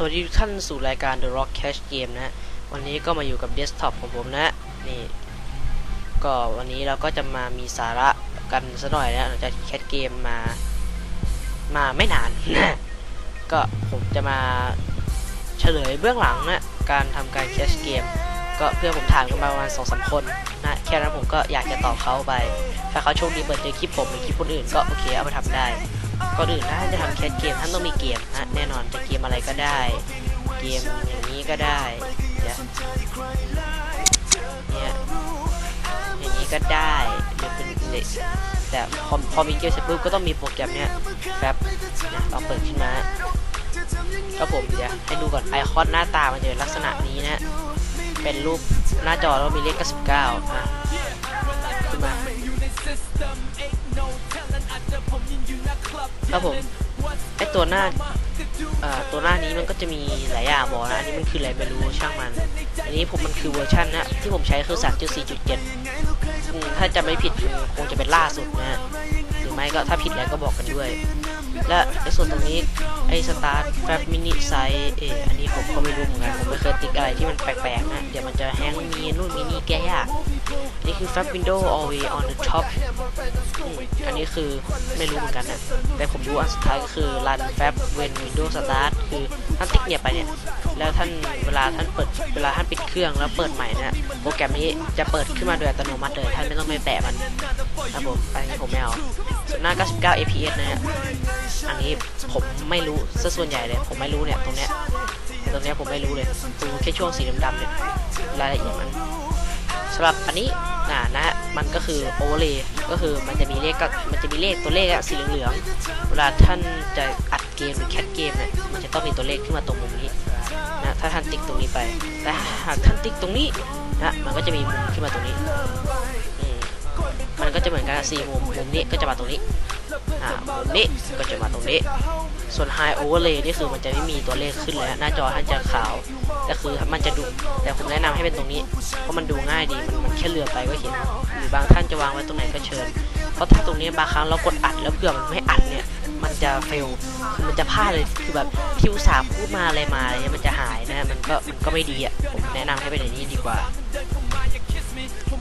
สวัสดีทุกท่านสู่รายการ The Rock Cash Game นะ วันนี้ก็มาอยู่กับเดสก์ท็อปของผมนะ นี่ ก็วันนี้เราก็จะมามีสาระกันสักหน่อยนะหลังจากแคสเกมมา มาไม่นานนะ ก็ผมจะมาเฉลยเบื้องหลังนะ การทำการแคชเกม ก็เพื่อผมถามกันมาประมาณสองสามคนนะ แค่นั้นผมก็อยากจะตอบเขาไป ถ้าเขาโชคดีเปิดเจอคลิปผมหรือคลิปคนอื่นก็โอเคเอาไปทำได้ ก่อนอื่นถ้าจะทำแคสเกมท่านต้องมีเกมนะแน่นอนจะเกมอะไรก็ได้ เกมอย่างนี้ก็ได้เนี่ยเนี่ยอย่างนี้ก็ได้หรือเป็นเด็กแต่พอพอมีเกมเสร็จปุ๊บก็ต้องมีโปรแกรมเนี้ยแบบเนี่ยเราเปิดขึ้นมาก็ผมเดี๋ยวให้ดูก่อนไอคอนหน้าตามันจะเป็นลักษณะนี้นะ เป็นรูปหน้าจอแล้วมีเลข 99อะ ครับผมไอตัวหน้าตัวหน้านี้มันก็จะมีหลายอย่างบอกนะอันนี้มันคืออะไรไม่รู้ช่างมัน อันนี้ผมมันคือเวอร์ชันนะที่ผมใช้คือ3.4.7ถ้าจะไม่ผิดคงจะเป็นล่าสุดนะหรือไม่ก็ถ้าผิดแล้วก็บอกกันด้วย และในส่วนตรงนี้ไอสตาร์ทแฟบมินิไซส์เอออันนี้ผมก็ไม่รู้เหมือนกันผมไม่เคยติ๊กอะไรที่มันแปลกๆนะเดี๋ยวมันจะแฮงมีนู่นมีนี่แก้ยาก นี่คือ Fab Window always on the top อืมอันนี้คือไม่รู้เหมือนกันนะ แต่ผมรู้อันสุดท้ายก็คือ run Fab when Windows start คือท่านติ๊กเนี่ยไปเนี่ย แล้วท่านเวลาท่านเปิดเวลาท่านปิดเครื่องแล้วเปิดใหม่นะโปรแกรมนี้จะเปิดขึ้นมาโดยอัตโนมัติเลย ท่านไม่ต้องไปแตะมันครับผมอันนี้ผมไม่เอาส่วนหน้า 99 fps นะฮะอันนี้ผมไม่รู้ซะส่วนใหญ่เลย ผมไม่รู้เนี่ยตรงเนี้ยตรงเนี้ยผมไม่รู้เลยดูแค่ช่วงสีดำๆเนี่ยรายละเอียดมันำหรับอันนี้นะนะฮะมันก็คือโอเวอร์เลย์ก็คือมันจะมีเลขก็มันจะมีเลขตัวเลขอะสีเหลืองเวลาท่านจะอัดเกมหรือแคทเกมเนี่ยมันจะต้องมีตัวเลขขึ้นมาตรงมุมนี้นะถ้าท่านติ๊กตรงนี้ไปแต่หากท่านติ๊กตรงนี้นะมันก็จะมีมุมขึ้นมาตรงนี้มันก็จะเหมือนกันสี่มุมมุมนี้ก็จะมาตรงนี้ อ่ามุมนี้ก็จะมาตรงนี้ ส่วน High Overlay นี่คือมันจะไม่มีตัวเลขขึ้นเลยหน้าจอท่านจะขาว แต่คือมันจะดู แต่ผมแนะนำให้เป็นตรงนี้ เพราะมันดูง่ายดี มันมันแค่เลือไปก็เห็น หรือบางท่านจะวางไว้ตรงไหนก็เชิญ เพราะถ้าตรงนี้บางครั้งเรากดอัดแล้วเผื่อมันไม่อัดเนี่ย มันจะเฟล คือมันจะพลาดเลย คือแบบที่อุตส่าห์พูดมาอะไรมาอะไรเงี้ยมันจะหายนะ มันก็มันก็ไม่ดีอะ ผมแนะนำให้เป็นอย่างนี้ดีกว่า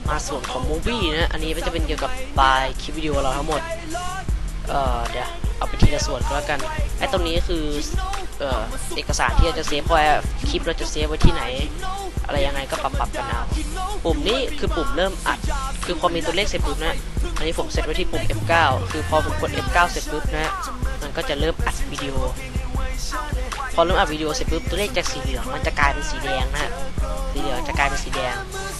มาส่วนของมูฟี่นะ อันนี้มันจะเป็นเกี่ยวกับไฟล์คลิปวิดีโอเราทั้งหมด เอ่อเดี๋ยวเอาไปทีละส่วนก็แล้วกันไอ้ตรงนี้คือเอ่อเอกสารที่เราจะเซฟไว้อคลิปเราจะเซฟไว้ที่ไหน อะไรยังไงก็ปรับปรับกันเอาปุ่มนี้คือปุ่มเริ่มอัด คือพอมีตัวเลขเสร็จปุ๊บนะอันนี้ผมเซตไว้ที่ปุ่ม F9 คือพอผมกด F9 เสร็จปุ๊บนะมันก็จะเริ่มอัดวิดีโอพอเริ่มอัดวิดีโอเสร็จปุ๊บตัวเลขจากสีเหลืองมันจะกลายเป็นสีแดงนะฮะสีเหลืองจะกลายเป็นสีแดง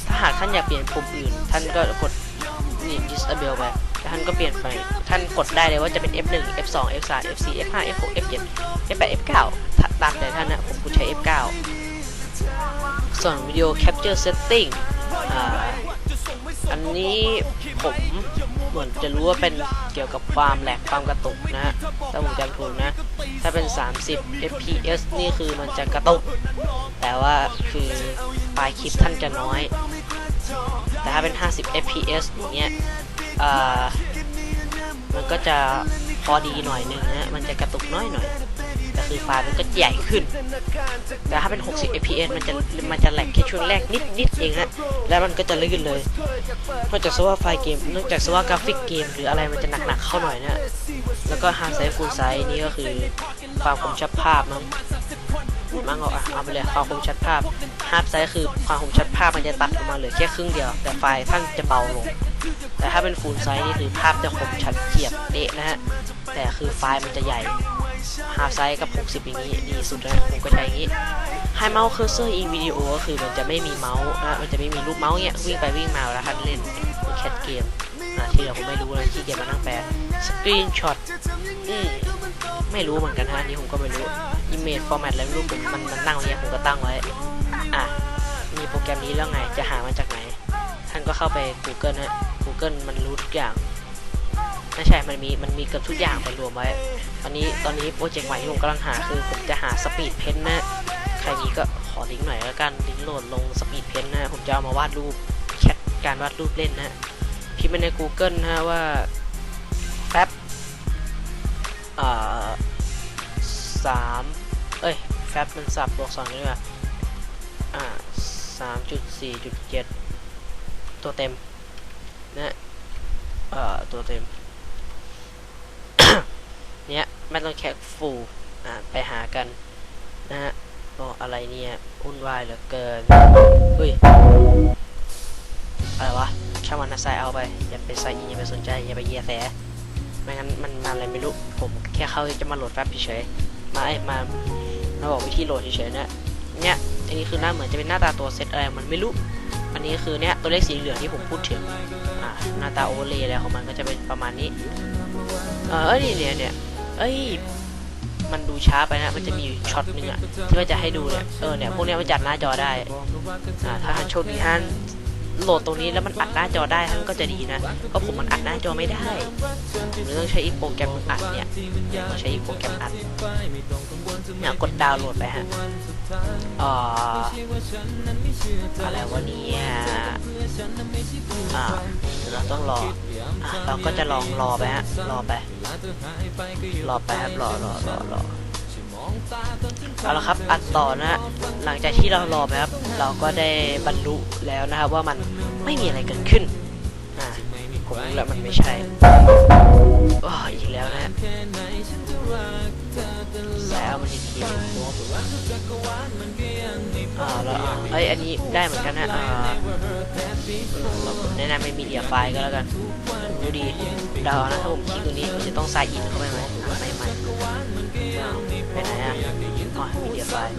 ถ้าหากท่านอยากเปลี่ยนปุ่มอื่น ท่านก็กด นี่ disable ไปแล้วท่านก็เปลี่ยนไป ท่านกดได้เลยว่าจะเป็น F1 F2 F3 F4 F5 F6 F7 F8 F9 ถ้าตามใจท่านนะผมกูใช้ F9 ส่วนวิดีโอ capture setting อันนี้ผมเหมือนจะรู้ว่าเป็นเกี่ยวกับความแหลกความกระตุกนะถ้าผมจำถูกนะ ถ้าเป็น 30 fps นี่คือมันจะกระตุก แต่ว่าคือไฟล์คลิปท่านจะน้อย แต่ถ้าเป็น 50 fps อย่างเงี้ยมันก็จะพอดีหน่อยหนึงนะมันจะกระตุกน้อยหน่อยแต่คือไฟล์มันก็ใหญ่ขึ้น แต่ถ้าเป็น 60 fps มันจะมันจะแหลกแค่ช่วงแรกนิดนิดเองฮะแล้วมันก็จะลื่นเลยนอกจากสว่าไฟล์เกมนอกจากสว่ากราฟิกเกม หรืออะไรมันจะหนักๆเข้าหน่อยนะแล้วก็ฮาร์ดไซส์ฟูลไซส์นี่ก็คือความคมชัดภาพมั้งมั้งเอาอะเอาไปเลยความคมชัดภาพ ฮาร์ดไซส์คือความคมชัดภาพมันจะตัดออกมาเหลือแค่ครึ่งเดียว แต่ไฟล์ท่านจะเบาลง แต่ถ้าเป็นฟูลไซส์นี่คือภาพจะคมชัดเทียบเดะนะฮะ แต่คือไฟล์มันจะใหญ่ฮาร์ดไซส์กับ 60 อย่างนี้ดีสุดนะผมก็ใช้อย่างนี้ไฮเมาส์เคอร์เซอร์อินวิดีโอก็คือมันจะไม่มีเมาส์นะมันจะไม่มีรูปเมาส์เนี่ยวิ่งไปวิ่งมาเวลาท่านเล่นแคทเกมอะที่เหลือผมไม่รู้นะที่เกมมานั่งแปลสกรีนช็อตอืมไม่รู้เหมือนกันฮะนนี้ผมก็ไม่รู้อิมเมจฟอร์แมตอะไรไม่รู้ผมมันมันตั้งไว้เนี่ยผมก็ตั้งไว้ กรมนี้แล้วไง จะหามาจากไหน ท่านก็เข้าไป Google นะ Google มันรู้ทุกอย่างไม่ใช่ มันมี มันมีเกือบทุกอย่างไปรวมไว้ ตอนนี้ ตอนนี้โปรเจกต์ใหม่ที่ผมกำลังหาคือผมจะหาสปีดเพนนะ ใครมีก็ขอลิงก์หน่อยแล้วกัน ลิงก์โหลดลงสปีดเพนนะ ผมจะเอามาวาดรูปแคทการวาดรูปเล่นนะ พิมพ์ไปใน Google นะว่าแฟบอ่าสามเอ้ยแฟบมันสับบวกสองนี่ว่าอ่า สามจุดสี่จุดเจ็ดตัวเต็มนะเอ่อ ตัวเต็ม เนี้ยไม่ต้องแค่ฟูลอ่า ไปหากัน นะฮะโอ้อะไรเนี่ยวุ่นวายเหลือเกินเฮ้ย อะไรวะ ช่างมันนะใส่เอาไป อย่าไปใส่อย่าไปสนใจ อย่าไปเยียแสไม่งั้นมันมาอะไรไม่รู้ ผมแค่เข้าจะมาโหลดแฟบเฉยมาไอ้มามาบอกวิธีโหลดเฉยๆนะเนี่ย อันนี้คือหน้าเหมือนจะเป็นหน้าตาตัวเซตอะไรมันไม่รู้ อันนี้คือเนี่ยตัวเลขสีเหลืองที่ผมพูดถึง อ่าหน้าตาโอเวอร์เลย์อะไรของมันก็จะเป็นประมาณนี้ เออเอ้ยเนี่ยเนี่ยเอ้ยมันดูช้าไปนะ มันจะมีช็อตหนึงอะที่ว่าจะให้ดูเนี่ย เออเนี่ยพวกเนี้ยมันจัดหน้าจอได้ อ่า ถ้าท่านโชคดีท่านโหลดตรงนี้แล้วมันอัดหน้าจอได้ท่านก็จะดีนะ เพราะผมมันอัดหน้าจอไม่ได้ผมเลยต้องใช้อีกโปรแกรมอัดเนี่ยต้องใช้อีกโปรแกรมอัดเนี่ยกดดาวน์โหลดไปฮะ อ่าอะไรวะเนี่ยอ่าเราต้องรออะเราก็จะลองรอไปฮะรอไปรอไปครับรอรอรอรอเอาละครับอัดต่อนะฮะหลังจากที่เรารอไปครับ เราก็ได้บรรลุแล้วนะครับว่ามันไม่มีอะไรเกิดขึ้น ผมรู้แล้วมันไม่ใช่โอ้อีกแล้วนะแล้วมันอีกทีนึ่งอ่าแล้วอ่เอ้ยอันนี้ได้เหมือนกันนะอ่าเราแนะนำเป็นมีเดียไฟก็แล้วกันดูดีเดานะถ้าผมคลิกตรงนี้มันจะต้องใส่อินเข้าไปไหมไม่ไม่ไปไหนอะอ๋อมีเดียไฟล์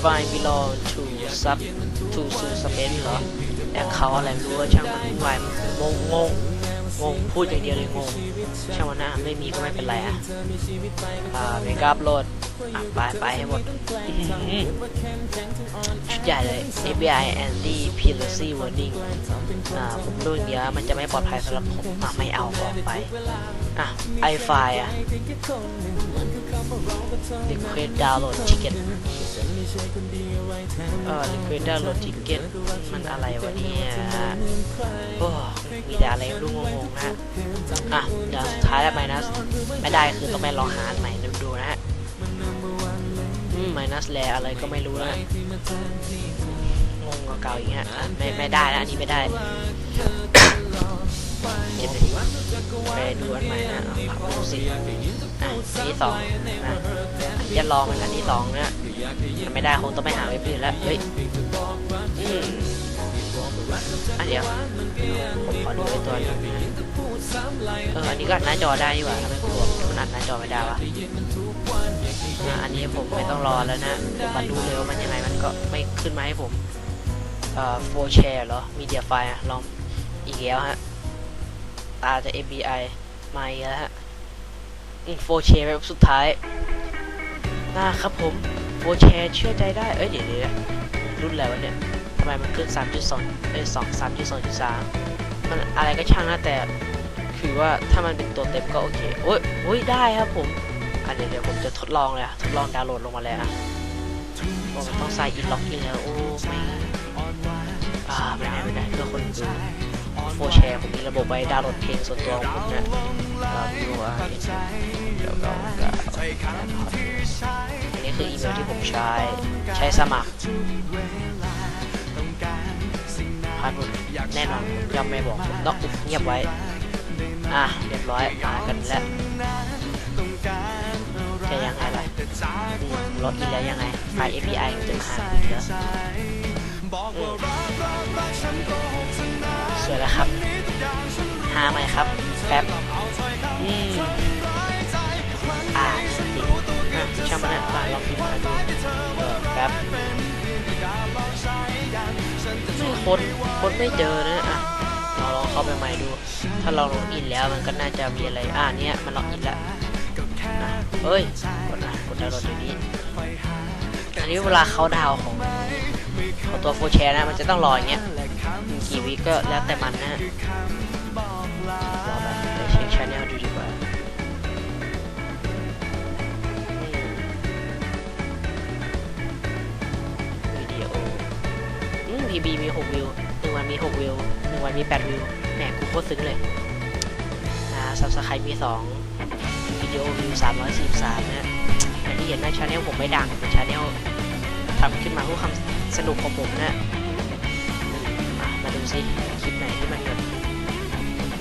ไฟ belong to sub to to space เหรอ แอคเขาอะไรไม่รู้ว่าช่างมันวุ่นวายงงงงงงพูดอย่างเดียวเลยงงช่างมันนะไม่มีก็ไม่เป็นไรอะอ่าเมกอัพโหลดไปไปให้หมดชุดใหญ่เลย FBI anti piracy warning อ่าผมดูอย่างเดียวมันจะไม่ปลอดภัยสำหรับผมอะไม่เอาออกไปอะไอไฟอะ request download ticket เออ request download ticket มันอะไรวะเนี่ยโอ้มีแต่อะไรไม่รู้งงๆนะอะเดี๋ยวสุดท้ายแล้วไมนัสไม่ได้คือต้องไปลองหาใหม่ดูนะฮะอืมไมนัสแลอะไรก็ไม่รู้นะฮะงงกว่าเก่าอีกฮะอะไม่ไม่ได้นะอันนี้ไม่ได้เจ็ดนาทีไปดูอันใหม่นะผักดูสิอะอันที่สองนะจะลองเป็นอันที่สองนะ ถ้าไม่ได้คงต้องไปหาเว็บอื่นแล้วเฮ้ยอืมอันเดียวผมขอดูไอ้ตัวนี้นะเอออันนี้ก็อัดหน้าจอได้ดีกว่าทำไมผมมันอัดหน้าจอไม่ได้วะอะอันนี้ผมไม่ต้องรอแล้วนะผมมาดูเลยว่ามันยังไงมันก็ไม่ขึ้นมาให้ผมเอ่อโฟแชร์เหรอมีเดียไฟล์ลองอีกแล้วฮะตาจะ FBI มาอีกแล้วฮะโฟเชร์แบบสุดท้ายนะครับผม โฟเชร์เชื่อใจได้ เอ้ยเดี๋ยวเดี๋ยวรุ่นอะไรวะเนี่ยทำไมมันขึ้น 3.2 เอ้ย2 3.2.3 มันอะไรก็ช่างนะแต่คือว่าถ้ามันเป็นตัวเต็มก็โอเคโอ้ยโอ้ยได้ครับผมอะเดี๋ยวเดี๋ยวผมจะทดลองเลยทดลองดาวน์โหลดลงมาแล้วอะโอ้มันต้องใส่อินล็อกอินแล้วโอ้ไม่อ่าไม่ได้ไม่ได้เพื่อคนดู โฟแชร์ผมมีระบบไว้ดาวน์โหลดเพลงส่วนตัวของผมนะดูว่าเดี๋ยวเราก็อันนี้คืออีเมลที่ผมใช้ใช้สมัครพันหมดแน่นอนผมจะไม่บอกผมต้องอุบเงียบไว้ อะเรียบร้อยมากันแล้วจะยังไงล่ะอืมล็อกแล้วยังไงไฟ API มันจะมาหาคุณเหรออืมสวยแล้วครับ หาไหมครับแป๊บอืมอ่าสติอะช่างมันนะมาลองพิมพ์มาดูเออแป๊บไม่ค้นค้นไม่เจอนะอะเราลองเข้าไปใหม่ดู ถ้าเราล็อกอินแล้วมันก็น่าจะมีอะไร อ่าเนี้ยมันล็อกอินแล้วอะเฮ้ย กดนะกดดาวน์โหลดตัวนี้ อันนี้เวลาเขาดาวของ ของตัวโฟแชร์นะ มันจะต้องรออย่างเงี้ยกี่วิก็แล้วแต่มันนะรอไปไปเช็คชาแนลดูดีกว่าวิดีโอพีบีมี 6 วิวหนึ่งวันมี 6 วิวหนึ่งวันมี 8 วิวแหมกูโคตรซึ้งเลยอ่าซับสไครต์มี 2 วิดีโอวิว 343 นะแหมอย่างที่เห็นนะชาแนลผมไม่ดังเป็นชาแนลทำขึ้นมาเพื่อความ สนุกของผมนะอะมาดูซิคลิปไหนที่มันแบบ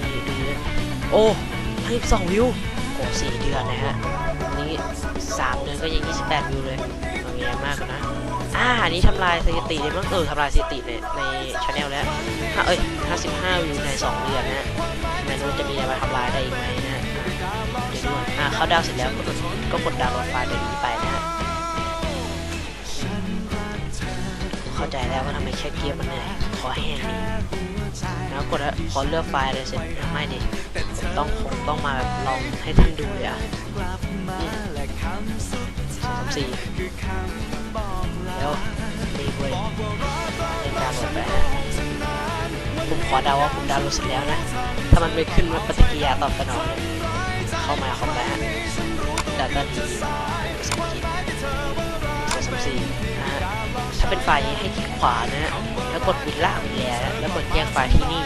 มีดูเยอะโอ้ให้สองวิวโอ้สี่เดือนนะฮะนี้สามเดือนก็ยัง28วิวเลยเอาเยอะมากกว่านะอ่าอันนี้ทำลายสถิติเลยมั้งเออทำลายสถิติในในชาแนลแล้วห้าเอ้ย55วิวใน2เดือนนะไม่รู้จะมีอะไรมาทำลายได้อีกไหมนะเดี๋ยวดูอ่าเข้าดาวน์เสร็จแล้วก็กดก็กดดาวน์โหลดไฟล์ตัวนี้ไปนะ เข้าใจแล้วว่าทำไมแค่เกียร์มันเหนื่อยขอแห้งดิแล้วกดแล้วพอเลือกไฟล์เลยเสร็จไม่ดิผมต้องคงต้องมาแบบลองให้ท่านดูเลยอะสองสามสี่แล้วนี่เว้ยเล่นดาวน์โหลดไปฮะผมขอเดาว่าผมดาวน์โหลดเสร็จแล้วนะ ถ้ามันไม่ขึ้นว่าปฏิกิริยาตอบสนองเนี่ยเข้ามาเข้ามาฮะดัตต้าทีสองสองสามสี่นะฮะ ถ้าเป็นไฟล์ให้คลิกขวานะฮะแล้วกดวิลล่าวิลแลแล้วกดแยกไฟล์ที่นี่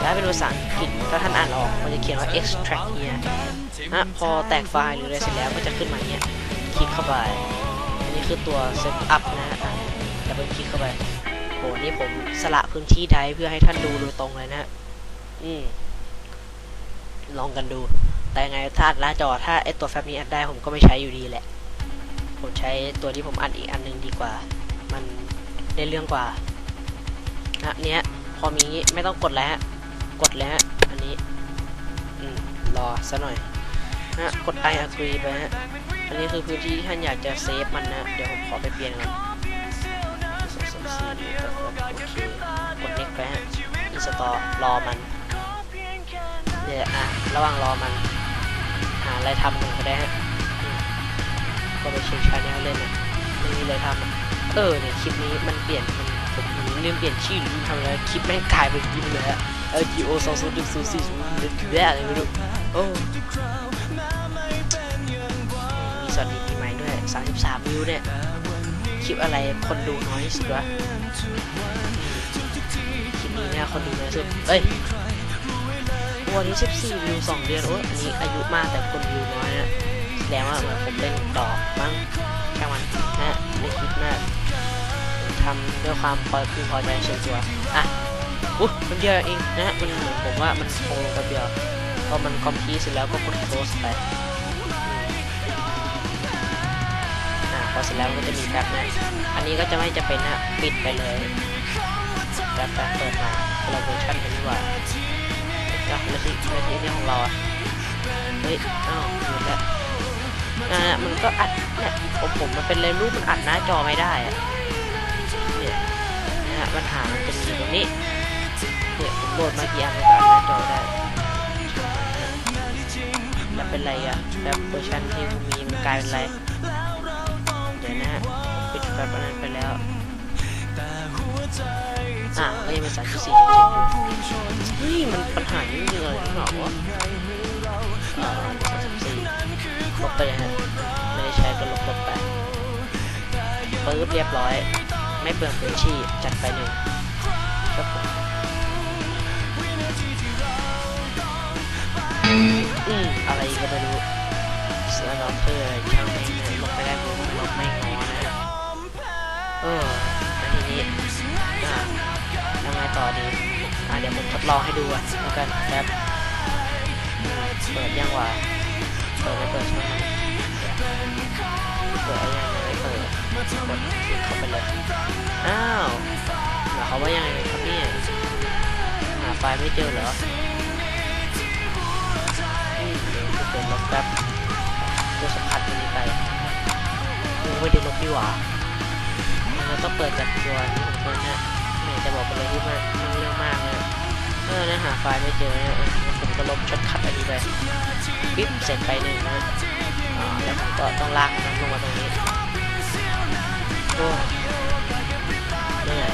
แล้วเป็นภาษาอังกฤษถ้าท่านอ่านออกมันจะเขียนว่า extract here นะพอแตกไฟล์หรืออะไรเสร็จแล้วก็จะขึ้นมาเนี้ยคลิกเข้าไปอันนี้คือตัวเซตอัพนะฮะดับเบิลคลิกเข้าไปโหนี่ผมสละพื้นที่ไดเพื่อให้ท่านดูโดยตรงเลยนะ อืมลองกันดู แต่ไงถ้าอัดหน้าจอถ้าไอตัวแฟบนี้อัดได้ผมก็ไม่ใช้อยู่ดีแหละ ผมใช้ตัวที่ผมอัดอีกอันหนึงดีกว่า มันได้เรื่องกว่านะเนี้ยพอมีงี้ไม่ต้องกดแล้วฮะกดเลยฮะอันนี้อืมรอซะหน่อยนะกด I agree ไปฮะอันนี้คือพื้นที่ที่ท่านอยากจะเซฟมันนะเดี๋ยวผมขอไปเปลี่ยนก่อนสองสามสี่กดโอเคกด next ไปฮะ install รอมันเนี่ยอะระหว่างรอมันหาอะไรทำหนึ่งก็ได้ฮะก็ไปเช็คชาแนลเล่นนะไม่มีอะไรทำ เออเนี่ยคลิปนี้มันเปลี่ยนมันผมลืมเปลี่ยนชื่อหรือลืมทำอะไรคลิปแม่งกลายเป็นยิมเลยฮะ LGO 2 0 1 0 4 0เป็นแย่อะไรไม่รู้โอ้มีสวัสดีปีใหม่ด้วย33วิวเนี่ยคลิปอะไรคนดูน้อยสุดวะคลิปนี้เนี่ยคนดูน้อยสุดเอ้ยวันนี้14วิว2เดือนโอ้ยอันนี้อายุมากแต่คนวิวน้อยนะแสดงว่าเหมือนผมเล่นดอกมั้งช่างมันนะไม่คิดมา ทำด้วยความพอคือพอใจเฉยตัวอะอุ๊ยมันเดียวเองนะมันเหมือนผมว่ามันโคงลงไปเดียวพอมันคอมพิวเสร็จแล้วก็กดโคสไปอ่าพอเสร็จแล้วก็จะมีแป๊บนะอันนี้ก็จะไม่จะเป็นนะปิดไปเลยแป๊บแป๊บเปิดมาเราเวอร์ชันกันดีกว่าจ้ะแล้วที่แล้วที่นี่ของเราอะเฮ้ยอ้าวหยุดแล้วอ่ามันก็อัดเนี่ยผมผมมันเป็นเลยรูปมันอัดหน้าจอไม่ได้อะเนี่ยนะปัญหามันจะมีตรงนี้เนี่ยผมโหลดมากี่อันก็อัดหน้าจอได้แล้วเป็นไรอะแบบเวอร์ชันที่มมีมันกลายเป็นไรเดี๋ยวนะปิดแฟลชอันนั้นไปแล้วอะก็ยังเป็นสามจุดสี่เฮ้ยมันปัญหานี้จริงๆเลยที่บอว่าเอ่อสามสิบสี่ลบไปฮะไม่ได้ใช้ก็ลบลบไปปึ๊บเรียบร้อย ไม่เปลืองพื้นที่จัดไปหนึ่งครับผมอืมอะไรก็ไม่รู้เสือน้องเพื่ออะไรช่างไม่งนะลงไม่ได้ผมลงไม่งอนะเออแล้วทีนี้อ่ายังไงต่อดีอ่าเดี๋ยวผมทดลองให้ดูอะแล้วกันแป๊บเปิดยังวะเปิดไม่เปิดใช่ไหมเปิดยังไม่เปิด กดคลิกเข้าไปเลย อ้าวหมายความว่ายังไงครับเนี่ยหาไฟล์ไม่เจอเหรออืมเดี๋ยวจะเปิดลบแป๊บตัวสัมผัสตัวนี้ไปกูไม่ได้ลบดีหว่าเราต้องเปิดจากตัวนี้ของตัวเนี้ยไม่จะบอกไปเลยที่มันมันเรื่องมากนะเออนะหาไฟล์ไม่เจอนะเออผมก็ลบช็อตคัดอันนี้ไปปิ๊บเสร็จไปหนึ่งนะอ่าแล้วผมก็ต้องลากมันลงมาตรงนี้ โอ้เหนื่อย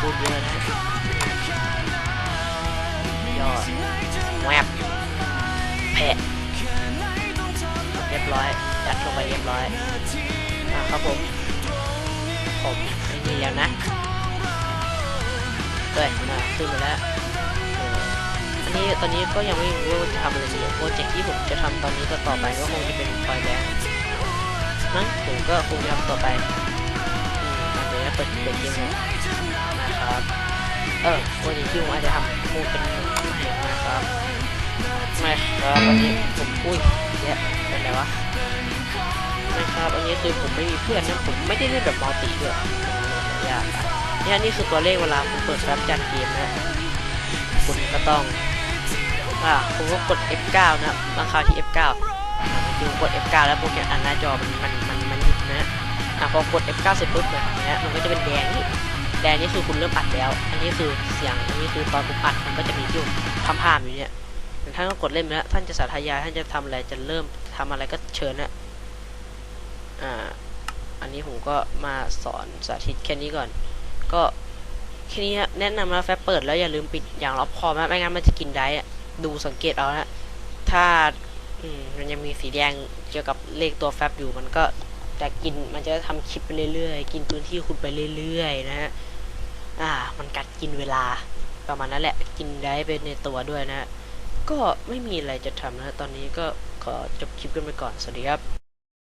พูดเยอะนะยอดแวบแพะเรียบร้อยยัดลงไปเรียบร้อยอะครับผมผมไม่มีแล้วนะเฮ้ยมาขึ้นมาแล้วอันนี้ตอนนี้ก็ยังไม่รู้ว่าจะทำอะไรดีโปรเจกต์ที่ผมจะทำตอนนี้ต่อต่อไปก็คงจะเป็นไฟแบงค์ มั้งผมก็คงทำต่อไปอืมอะเดี๋ยวเปิดเปิดเกมเลยนะครับ เออวันนี้ที่ผมอาจจะทำพูเป็นเสียงนะครับไม่ครับวันนี้ผมอุ้ยเนี่ยเป็นไรวะไม่ครับอันนี้คือผมไม่มีเพื่อนนะผมไม่ได้เล่นแบบมัลติด้วยยากอะเนี่ยนี่คือตัวเลขเวลาผมเปิดแฟลชจัดเกมนะคุณก็ต้องอ่าผมก็กด F9 นะครับบางคราวที่ F9 คือกด F9 แล้วโปรแกรมอันหน้าจอมันมันมันมันหยุดนะอะพอกด F9 เสร็จปุ๊บเนี่ยนะมันก็จะเป็นแดงนี่แดงนี่คือคุณเริ่มอัดแล้ว อันนี้คือเสียงอันนี้คือตอนผมอัดมันก็จะมีที่พามพามๆอยู่เนี่ยท่านก็กดเล่นไปแล้วท่านจะสาธยายท่านจะทำอะไรจะเริ่มทำอะไรก็เชิญนะอ่าอันนี้ผมก็มาสอนสาธิตแค่นี้ก่อน ก็แค่นี้แนะนำนะแฟบเปิดแล้วอย่าลืมปิดอย่างรอบคอบนะไม่งั้นมันจะกินได้ดูสังเกตเอานะถ้า อืมมันยังมีสีแดงเกี่ยวกับเลขตัวแฟบอยู่มันก็จะกินมันจะทำคลิปไปเรื่อยๆ กินพื้นที่คุณไปเรื่อยๆ นะฮะอ่า มันกัดกินเวลาประมาณนั้นแหละ กินได้ไปในตัวด้วยนะฮะก็ไม่มีอะไรจะทำนะ ตอนนี้ก็ขอจบคลิปกันไปก่อน สวัสดีครับ